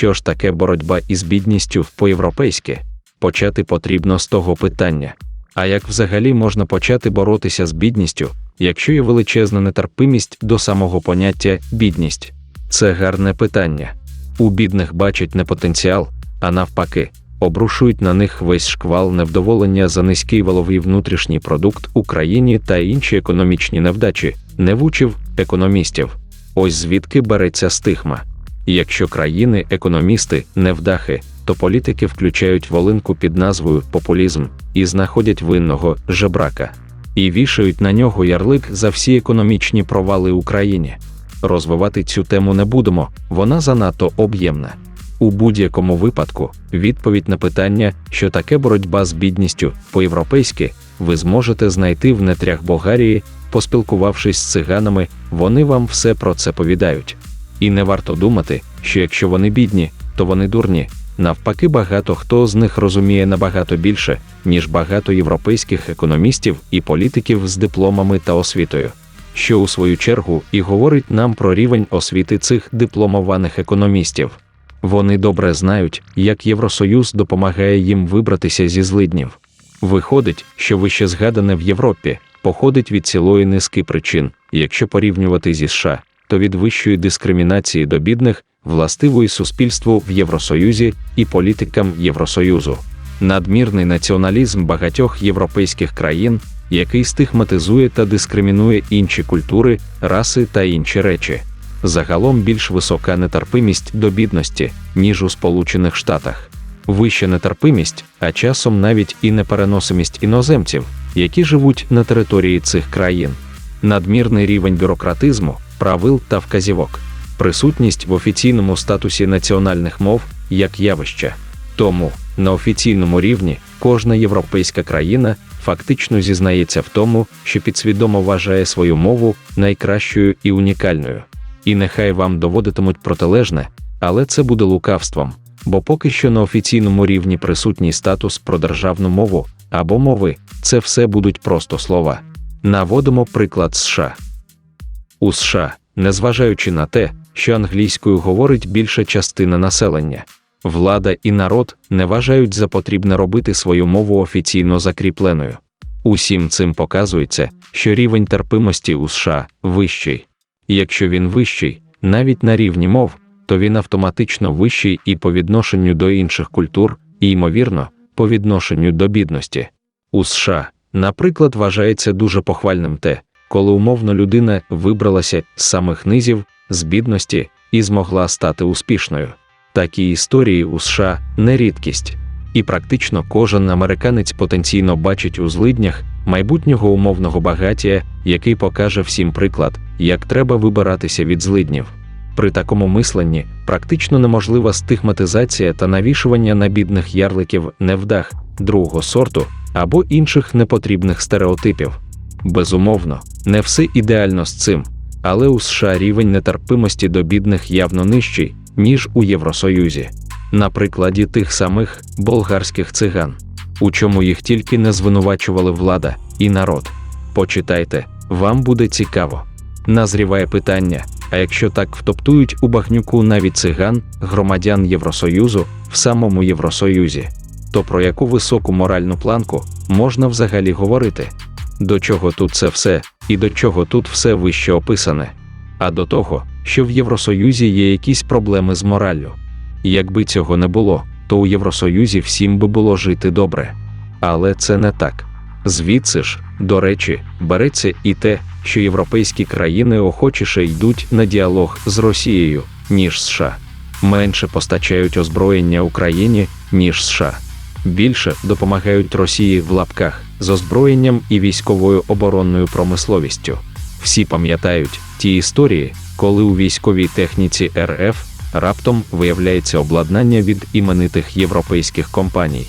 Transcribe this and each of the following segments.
Що ж таке боротьба із бідністю по-європейськи? Почати потрібно з того питання. А як взагалі можна почати боротися з бідністю, якщо є величезна нетерпимість до самого поняття бідність? Це гарне питання. У бідних бачать не потенціал, а навпаки, обрушують на них весь шквал невдоволення за низький валовий внутрішній продукт Україні та інші економічні невдачі, невучив економістів. Ось звідки береться стигма. Якщо країни, економісти, невдахи, то політики включають волинку під назвою популізм і знаходять винного жебрака, і вішають на нього ярлик за всі економічні провали Україні. Розвивати цю тему не будемо, вона занадто об'ємна. У будь-якому випадку відповідь на питання, що таке боротьба з бідністю по-європейськи, ви зможете знайти в нетрях Болгарії, поспілкувавшись з циганами, вони вам все про це повідають. І не варто думати, що якщо вони бідні, то вони дурні. Навпаки, багато хто з них розуміє набагато більше, ніж багато європейських економістів і політиків з дипломами та освітою, що у свою чергу і говорить нам про рівень освіти цих дипломованих економістів. Вони добре знають, як Євросоюз допомагає їм вибратися зі злиднів. Виходить, що вище згадане в Європі походить від цілої низки причин, якщо порівнювати зі США, то від вищої дискримінації до бідних, властивої суспільству в Євросоюзі і політикам Євросоюзу, надмірний націоналізм багатьох європейських країн, який стигматизує та дискримінує інші культури, раси та інші речі. Загалом більш висока нетерпимість до бідності, ніж у Сполучених Штатах. Вища нетерпимість, а часом навіть і непереносимість іноземців, які живуть на території цих країн, надмірний рівень бюрократизму, правил та вказівок, присутність в офіційному статусі національних мов як явища. Тому на офіційному рівні кожна європейська країна фактично зізнається в тому, що підсвідомо вважає свою мову найкращою і унікальною. І нехай вам доводитимуть протилежне, але це буде лукавством, бо поки що на офіційному рівні присутній статус про державну мову або мови це все будуть просто слова. Наводимо приклад США. У США, незважаючи на те, що англійською говорить більша частина населення, влада і народ не вважають за потрібне робити свою мову офіційно закріпленою. Усім цим показується, що рівень терпимості у США вищий. Якщо він вищий, навіть на рівні мов, то він автоматично вищий і по відношенню до інших культур, і, ймовірно, по відношенню до бідності. У США, наприклад, вважається дуже похвальним те, коли умовно людина вибралася з самих низів, з бідності і змогла стати успішною. Такі історії у США не рідкість, і практично кожен американець потенційно бачить у злиднях майбутнього умовного багаття, який покаже всім приклад, як треба вибиратися від злиднів. При такому мисленні практично неможлива стигматизація та навішування на бідних ярликів невдах, другого сорту або інших непотрібних стереотипів. Безумовно, не все ідеально з цим, але у США рівень нетерпимості до бідних явно нижчий, ніж у Євросоюзі. На прикладі тих самих болгарських циган, у чому їх тільки не звинувачували влада і народ. Почитайте, вам буде цікаво. Назріває питання: а якщо так втоптують у багнюку навіть циган, громадян Євросоюзу в самому Євросоюзі, то про яку високу моральну планку можна взагалі говорити? До чого тут це все, і до чого тут все вище описане? А до того, що в Євросоюзі є якісь проблеми з мораллю. Якби цього не було, то у Євросоюзі всім би було жити добре. Але це не так. Звідси ж, до речі, береться і те, що європейські країни охочіше йдуть на діалог з Росією, ніж США, менше постачають озброєння Україні, ніж США, більше допомагають Росії в лапках з озброєнням і військовою оборонною промисловістю. Всі пам'ятають ті історії, коли у військовій техніці РФ раптом виявляється обладнання від іменитих європейських компаній.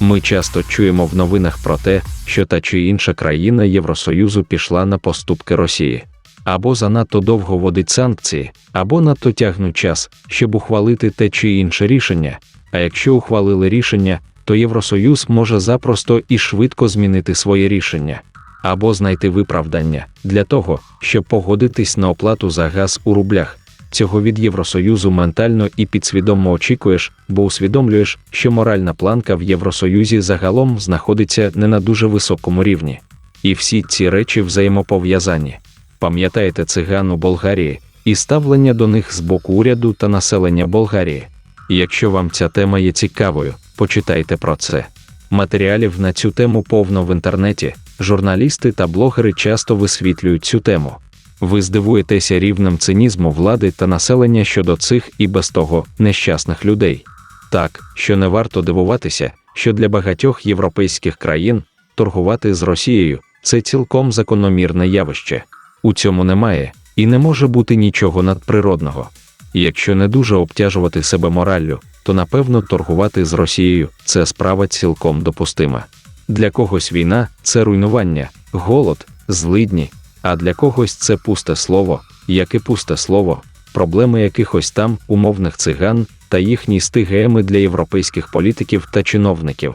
Ми часто чуємо в новинах про те, що та чи інша країна Євросоюзу пішла на поступки Росії, або занадто довго вводить санкції, або надто тягнуть час, щоб ухвалити те чи інше рішення. А якщо ухвалили рішення, то Євросоюз може запросто і швидко змінити своє рішення, або знайти виправдання для того, щоб погодитись на оплату за газ у рублях, цього від Євросоюзу ментально і підсвідомо очікуєш, бо усвідомлюєш, що моральна планка в Євросоюзі загалом знаходиться не на дуже високому рівні. І всі ці речі взаємопов'язані. Пам'ятаєте циган у Болгарії і ставлення до них з боку уряду та населення Болгарії. Якщо вам ця тема є цікавою, почитайте про це. Матеріалів на цю тему повно в інтернеті, журналісти та блогери часто висвітлюють цю тему. Ви здивуєтеся рівнем цинізму влади та населення щодо цих і без того нещасних людей. Так, що не варто дивуватися, що для багатьох європейських країн торгувати з Росією це цілком закономірне явище. У цьому немає і не може бути нічого надприродного. Якщо не дуже обтяжувати себе мораллю, то напевно торгувати з Росією це справа цілком допустима. Для когось війна це руйнування, голод, злидні, а для когось це пусте слово, як і пусте слово, проблеми якихось там умовних циган та їхні стигеми для європейських політиків та чиновників.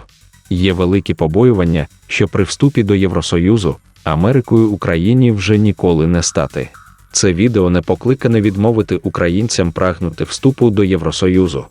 Є великі побоювання, що при вступі до Євросоюзу Америкою Україні вже ніколи не стати. Це відео не покликане відмовити українцям прагнути вступу до Євросоюзу.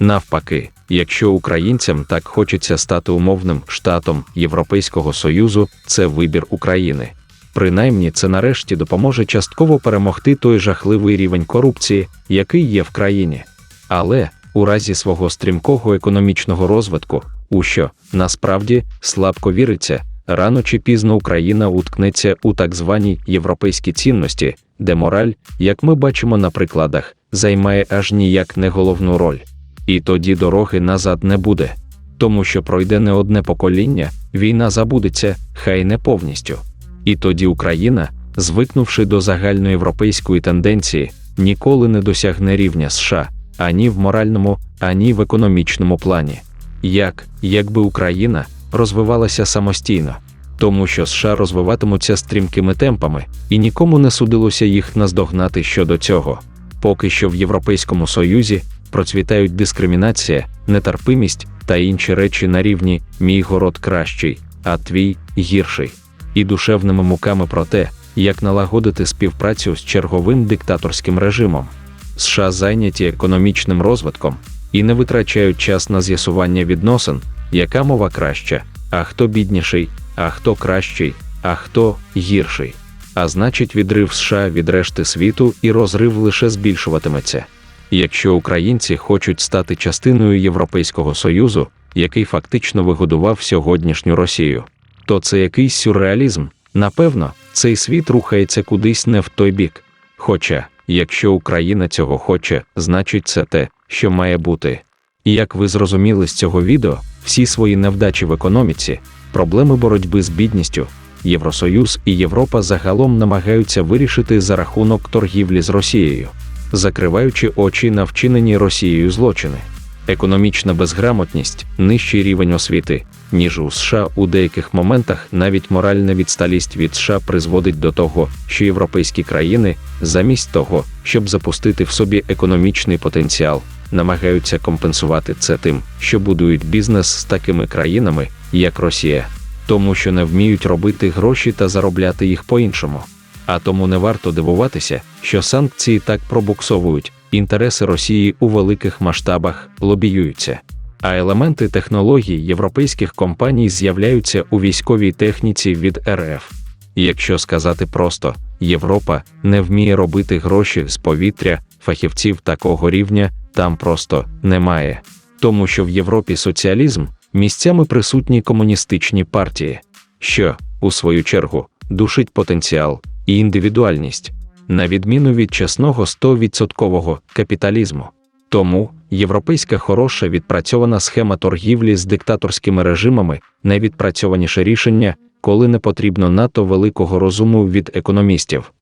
Навпаки, якщо українцям так хочеться стати умовним штатом Європейського Союзу, це вибір України. Принаймні, це нарешті допоможе частково перемогти той жахливий рівень корупції, який є в країні. Але у разі свого стрімкого економічного розвитку, у що насправді слабко віриться, рано чи пізно Україна уткнеться у так звані європейські цінності, де мораль, як ми бачимо на прикладах, займає аж ніяк не головну роль. І тоді дороги назад не буде. Тому що пройде не одне покоління, війна забудеться, хай не повністю. І тоді Україна, звикнувши до загальноєвропейської тенденції, ніколи не досягне рівня США ані в моральному, ані в економічному плані. Як, якби Україна розвивалася самостійно, тому що США розвиватимуться стрімкими темпами, і нікому не судилося їх наздогнати щодо цього. Поки що в Європейському Союзі процвітають дискримінація, нетерпимість та інші речі на рівні мій город кращий, а твій гірший, і душевними муками про те, як налагодити співпрацю з черговим диктаторським режимом. США зайняті економічним розвитком і не витрачають час на з'ясування відносин, яка мова краща, а хто бідніший, а хто кращий, а хто гірший. А значить, відрив США від решти світу і розрив лише збільшуватиметься. Якщо українці хочуть стати частиною Європейського Союзу, який фактично вигодував сьогоднішню Росію, то це якийсь сюрреалізм. Напевно, цей світ рухається кудись не в той бік. Хоча, якщо Україна цього хоче, значить це те, що має бути. І як ви зрозуміли з цього відео, всі свої невдачі в економіці, проблеми боротьби з бідністю, Євросоюз і Європа загалом намагаються вирішити за рахунок торгівлі з Росією, закриваючи очі на вчинені Росією злочини. Економічна безграмотність, нижчий рівень освіти, ніж у США у деяких моментах навіть моральна відсталість від США призводить до того, що європейські країни, замість того, щоб запустити в собі економічний потенціал, намагаються компенсувати це тим, що будують бізнес з такими країнами, як Росія, тому що не вміють робити гроші та заробляти їх по-іншому. А тому не варто дивуватися, що санкції так пробуксовують, інтереси Росії у великих масштабах лобіюються. А елементи технологій європейських компаній з'являються у військовій техніці від РФ. Якщо сказати просто, Європа не вміє робити гроші з повітря, фахівців такого рівня там просто немає. Тому що в Європі соціалізм місцями присутні комуністичні партії, що, у свою чергу, душить потенціал і індивідуальність, на відміну від чесного 100% капіталізму. Тому європейська хороша відпрацьована схема торгівлі з диктаторськими режимами найвідпрацьованіше рішення, коли не потрібно надто великого розуму від економістів.